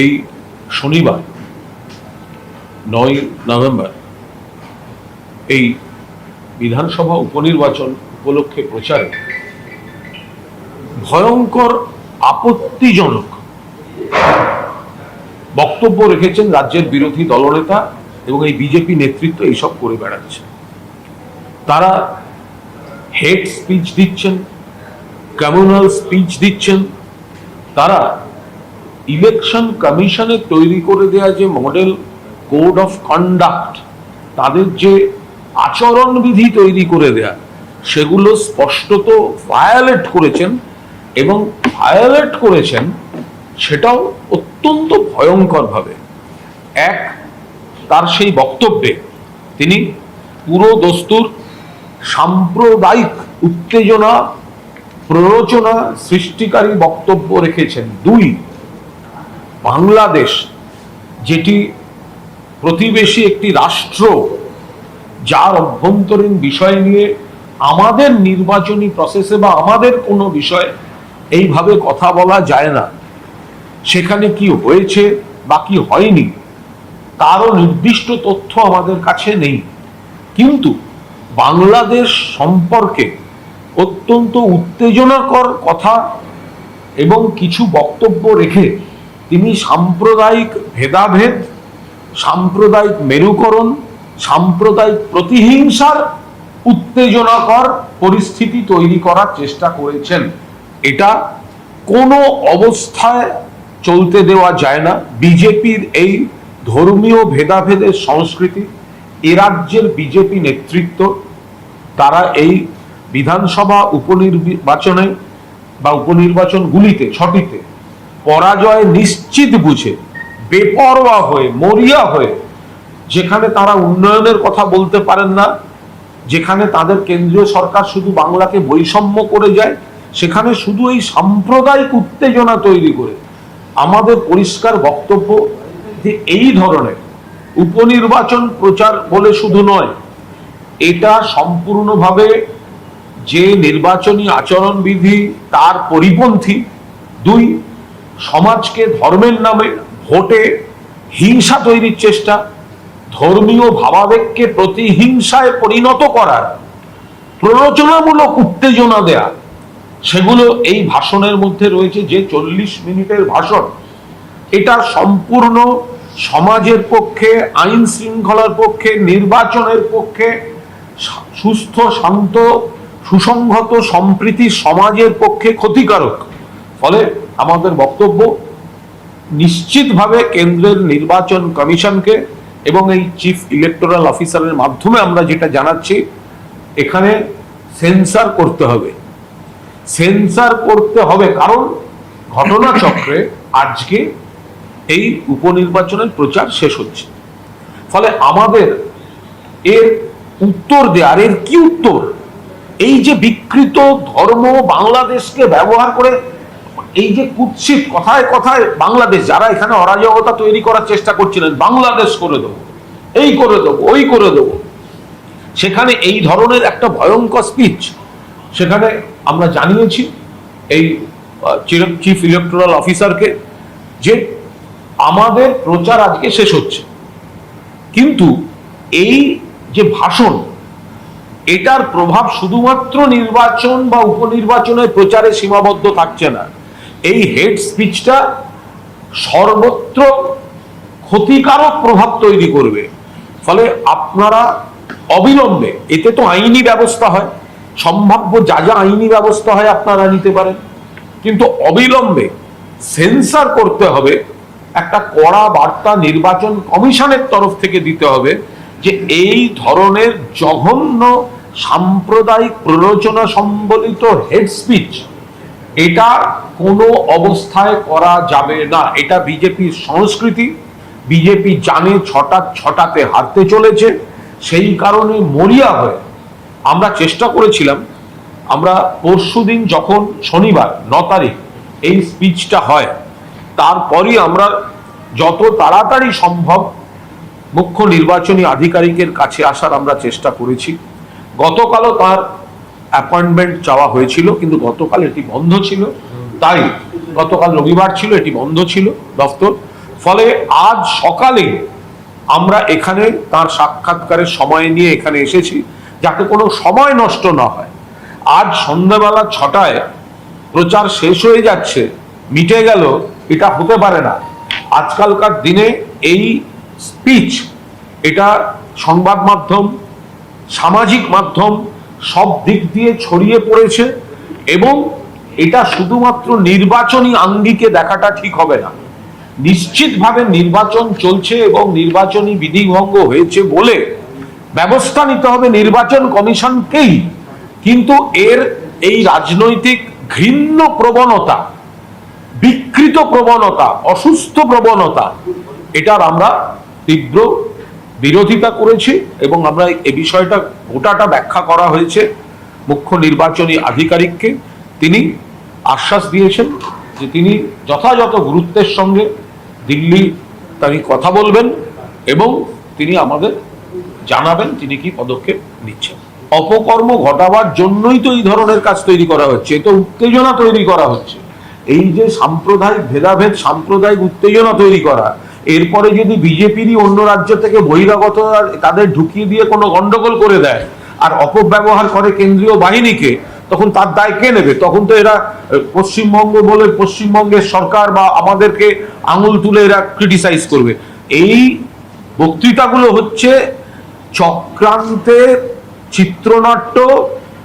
এই শনিবার, নয় নভেম্বর, এই বিধানসভা উপনির্বাচন উপলক্ষে প্রচারে ভয়ঙ্কর আপত্তিজনক বক্তব্য রেখেছেন রাজ্যের বিরোধী দলনেতা এবং এই বিজেপি নেতৃত্ব এইসব করে বেড়াচ্ছে। তারা হেড স্পিচ দিচ্ছেন, কমিউনাল স্পিচ দিচ্ছেন, তারা ইলেকশন কমিশনে তৈরি করে দেওয়া যে মডেল কোড অফ কন্ডাক্ট, তাদের যে আচরণবিধি তৈরি করে দেয়া, সেগুলো স্পষ্টত ভায়োলেট করেছেন এবং ভায়োলেট করেছেন সেটাও অত্যন্ত ভয়ঙ্করভাবে। এক, তার সেই বক্তব্যে তিনি পুরো দস্তুর সাম্প্রদায়িক উত্তেজনা, প্ররোচনা সৃষ্টিকারী বক্তব্য রেখেছেন। দুই বাংলাদেশ, যেটি প্রতিবেশী একটি রাষ্ট্র, যার অভ্যন্তরীণ বিষয় নিয়ে আমাদের নির্বাচনী প্রসেসে বা আমাদের কোনো বিষয়ে এইভাবে কথা বলা যায় না। সেখানে কি হয়েছে বা কি হয়নি, তারও নির্দিষ্ট তথ্য আমাদের কাছে নেই। কিন্তু বাংলাদেশ সম্পর্কে অত্যন্ত উত্তেজনাকর কথা এবং কিছু বক্তব্য রেখে তিনি সাম্প্রদায়িক ভেদাভেদ, সাম্প্রদায়িক মেরুকরণ, সাম্প্রদায়িক প্রতিহিংসার উত্তেজনাকর পরিস্থিতি তৈরি করার চেষ্টা করেছেন। এটা কোনো অবস্থায় চলতে দেওয়া যায় না। বিজেপির এই ধর্মীয় ভেদাভেদের সংস্কৃতি, এ রাজ্যের বিজেপি নেতৃত্ব, তারা এই বিধানসভা উপনির্বাচনে বা উপনির্বাচনগুলিতে, ছটিতে পরাজয় নিশ্চিত বুঝে, বেপরোয়া হয়ে, মরিয়া হয়ে, যেখানে তারা উন্নয়নের কথা বলতে পারেন না, যেখানে তাদের কেন্দ্রীয় সরকার শুধু বাংলাকে বৈষম্য করে যায়, সেখানে শুধু এই সাম্প্রদায়িক উত্তেজনা তৈরি করে। আমাদের পরিষ্কার বক্তব্য যে এই ধরনের উপনির্বাচন প্রচার বলে শুধু নয়, এটা সম্পূর্ণভাবে যে নির্বাচনী আচরণবিধি, তার পরিপন্থী, দুই সমাজকে ধর্মের নামে ভোটে হিংসা তৈরির চেষ্টা, ধর্মীয় ভাবাবেগকে প্রতিহিংসায় পরিণত করার, প্ররোচনামূলক উত্তেজনা দেয়া, সেগুলো এই ভাষণের মধ্যে রয়েছে যে চল্লিশ মিনিটের ভাষণ। এটা সম্পূর্ণ সমাজের পক্ষে, আইন শৃঙ্খলার পক্ষে, নির্বাচনের পক্ষে, সুস্থ, শান্ত, সুসংহত, সম্প্রীতি সমাজের পক্ষে ক্ষতিকারক। ফলে আমাদের বক্তব্য, নিশ্চিতভাবে কেন্দ্রের নির্বাচন কমিশনকে এবং এই চিফ ইলেকটোরাল অফিসারের মাধ্যমে আমরা যেটা জানাচ্ছি, এখানে সেন্সার করতে হবে। সেন্সার করতে হবে কারণ ঘটনাচক্রে আজকে এই উপনির্বাচনের প্রচার শেষ হচ্ছে। ফলে আমাদের এর উত্তর দেয়ার এর কি উত্তর? এই যে বিকৃত ধর্ম বাংলাদেশকে ব্যবহার করে এই যে কুৎসিত, কথায় কথায় বাংলাদেশ, যারা এখানে অরাজকতা তৈরি করার চেষ্টা করছিলেন, বাংলাদেশ করে দেবো, এই করে দেবো, ওই করে দেবো। সেখানে এই ধরনের একটা ভয়ঙ্কর স্পিচ সেখানে আমরা জানিয়েছি এই চিফ ইলেকটোরাল অফিসারকে যে আমাদের প্রচার আজকে শেষ হচ্ছে। কিন্তু এই যে ভাষণ, এটার প্রভাব শুধুমাত্র নির্বাচন বা উপনির্বাচনের প্রচারে সীমাবদ্ধ থাকছে না। এই হেড স্পিচটা সর্বত্র ক্ষতিকারক প্রভাব তৈরি করবে। ফলে আপনারা অবিলম্বে, এতে তো আইনি ব্যবস্থা হয়, সম্ভাব্য যা যা আইনি ব্যবস্থা হয় আপনারা নিতে পারেন। কিন্তু অবিলম্বে সেন্সার করতে হবে, একটা কড়া বার্তা নির্বাচন কমিশনের তরফ থেকে দিতে হবে যে এই ধরনের জঘন্য সাম্প্রদায়িক প্ররোচনা সম্বলিত হেড স্পিচ এটা কোনো অবস্থায় করা যাবে না। এটা বিজেপির সংস্কৃতি। বিজেপি জানে ছটা ছটাতে হারতে চলেছে। সেই কারণে মরিয়া হয়ে আমরা চেষ্টা করেছিলাম। আমরা পরশুদিন যখন শনিবার ন তারিখ এই স্পিচটা হয়, তারপরই আমরা যত তাড়াতাড়ি সম্ভব মুখ্য নির্বাচনী আধিকারিকের কাছে আসার আমরা চেষ্টা করেছি। গতকালও তার অ্যাপয়েন্টমেন্ট চাওয়া হয়েছিল, কিন্তু গতকাল এটি বন্ধ ছিল। তাই গতকাল রবিবার ছিল, এটি বন্ধ ছিল দফতর। ফলে আজ সকালে আমরা এখানে তার সাক্ষাৎকারের সময় নিয়ে এখানে এসেছি, যাতে কোনো সময় নষ্ট না হয়। আজ সন্ধ্যাবেলা ছটায় প্রচার শেষ হয়ে যাচ্ছে, মিটে গেল, এটা হতে পারে না। আজকালকার দিনে এই স্পিচ, এটা সংবাদ মাধ্যম, সামাজিক মাধ্যম সব দিক দিয়ে ছড়িয়ে পড়েছে এবং এটা শুধুমাত্র নির্বাচনী আঙ্গিকে দেখাটা ঠিক হবে না। নিশ্চিতভাবে নির্বাচন চলছে এবং নির্বাচনী বিধিভঙ্গ হয়েছে বলে ব্যবস্থা নিতে হবে নির্বাচন কমিশনকেই। কিন্তু এর এই রাজনৈতিক ঘৃণ্য প্রবণতা, বিকৃত প্রবণতা, অসুস্থ প্রবণতা, এটার আমরা তীব্র বিরোধিতা করেছি এবং আমরা এ বিষয়টা গোটাটা ব্যাখ্যা করা হয়েছে মুখ্য নির্বাচনী আধিকারিককে। তিনি আশ্বাস দিয়েছেন যে তিনি যথাযথ গুরুত্বের সঙ্গে দিল্লি তিনি কথা বলবেন এবং তিনি আমাদের জানাবেন তিনি কি পদক্ষেপ নিচ্ছেন। অপকর্ম ঘটাবার জন্যই তো এই ধরনের কাজ তৈরি করা হচ্ছে, এ তো উত্তেজনা তৈরি করা হচ্ছে। এই যে সাম্প্রদায়িক ভেদাভেদ, সাম্প্রদায়িক উত্তেজনা তৈরি করা এরপরে যদি বিজেপিরই অন্য রাজ্য থেকে বহিরাগত তাদের ঢুকিয়ে দিয়ে কোনো গন্ডগোল করে দেয় আর অপব্যবহার করে কেন্দ্রীয় বাহিনীকে, তখন তার দায় কে নেবে? তখন তো এরা পশ্চিমবঙ্গ বলে পশ্চিমবঙ্গের সরকার বা আমাদেরকে আঙুল তুলে এরা ক্রিটিসাইজ করবে। এই বক্তৃতাগুলো হচ্ছে চক্রান্তের চিত্রনাট্য